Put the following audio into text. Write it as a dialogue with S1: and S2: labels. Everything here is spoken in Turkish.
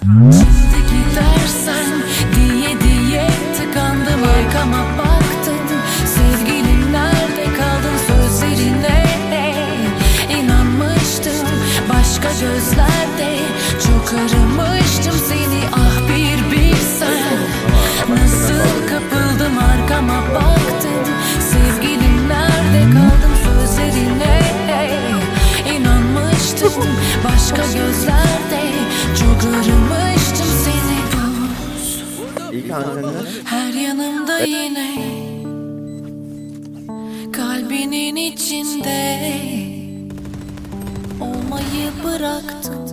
S1: Gidersen diye diye tıkandım. Arkama baktım Sevgilim nerede kaldın? Sözlerine İnanmıştım. Başka gözlerde Çok aramıştım seni. Ah bir bilsen Nasıl kapıldım. Arkama baktın. Sevgilim nerede kaldın? Sözlerine İnanmıştım. Başka gözlerde
S2: kendini.
S1: Her yanımda yine Kalbinin içinde Olmayı bıraktım